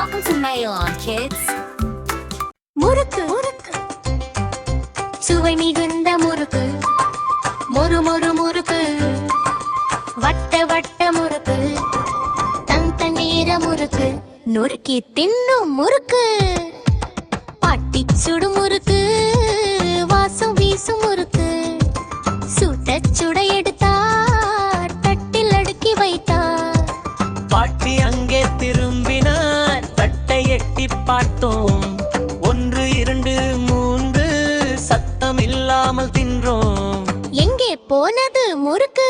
Welcome to Mayon, kids. முறுக்கு. முறுக்கு சுவை மிகுந்த முறுக்கு. மொறு மொறு முறுக்கு. வட்ட வட்ட முறுக்கு. தந்த நீர முறுக்கு. நொறுக்கி தின்னும் முறுக்கு. பாட்டி சுடு முறுக்கு. வாசம் வீசும் முறுக்கு. சுட சுட எடுத்தார். தட்டில் அடுக்கி வைத்தார். பாட்டி பார்த்தோம். ஒன்று இரண்டு மூன்று சத்தம் இல்லாமல் தின்றோம். எங்கே போனது முறுக்கு?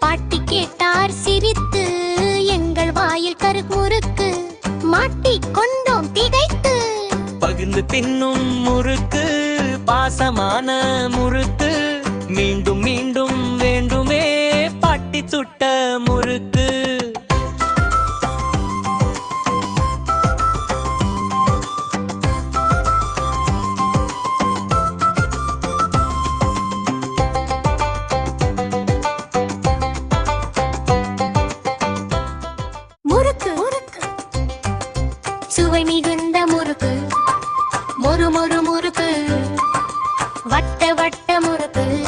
பாட்டி கேட்டார் சிரித்து எங்கள் வாயில் கரு முறுக்கு. மாட்டிக் கொண்டோம் திகைத்து. பகிர்ந்து தின்னும் முறுக்கு பாசமான முறுக்கு. மீண்டும் மீண்டும் வேண்டுமே பாட்டி சுட்ட சுவை மிகுந்த முறுக்கு. மொறு மொறு முறுக்கு. வட்ட வட்ட முறுக்கு.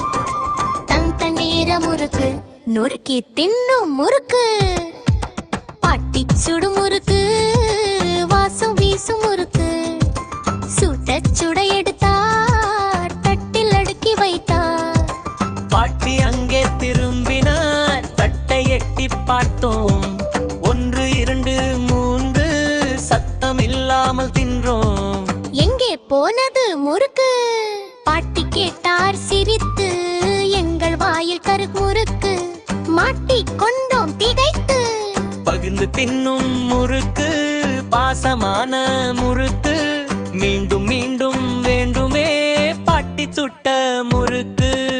தந்த நீர முறுக்கு. நொறுக்கி தின்னும் முறுக்கு. பாட்டி சுடு முறுக்கு. வாசம் வீசும் முறுக்கு. சுட சுட எடுத்தார். தட்டில் அடுக்கி வைத்தார். பாட்டி அங்கே திரும்பினார். தட்டை எட்டி பார்த்தோம். போனது முறுக்கு. பாட்டி கேட்டார் சிரித்து எங்கள் வாயில் கரு முறுக்கு. மாட்டிக் கொண்டோம் திகைத்து. பகிர்ந்து தின்னும் முறுக்கு பாசமான முறுக்கு. மீண்டும் மீண்டும் வேண்டுமே பாட்டி சுட்ட முறுக்கு.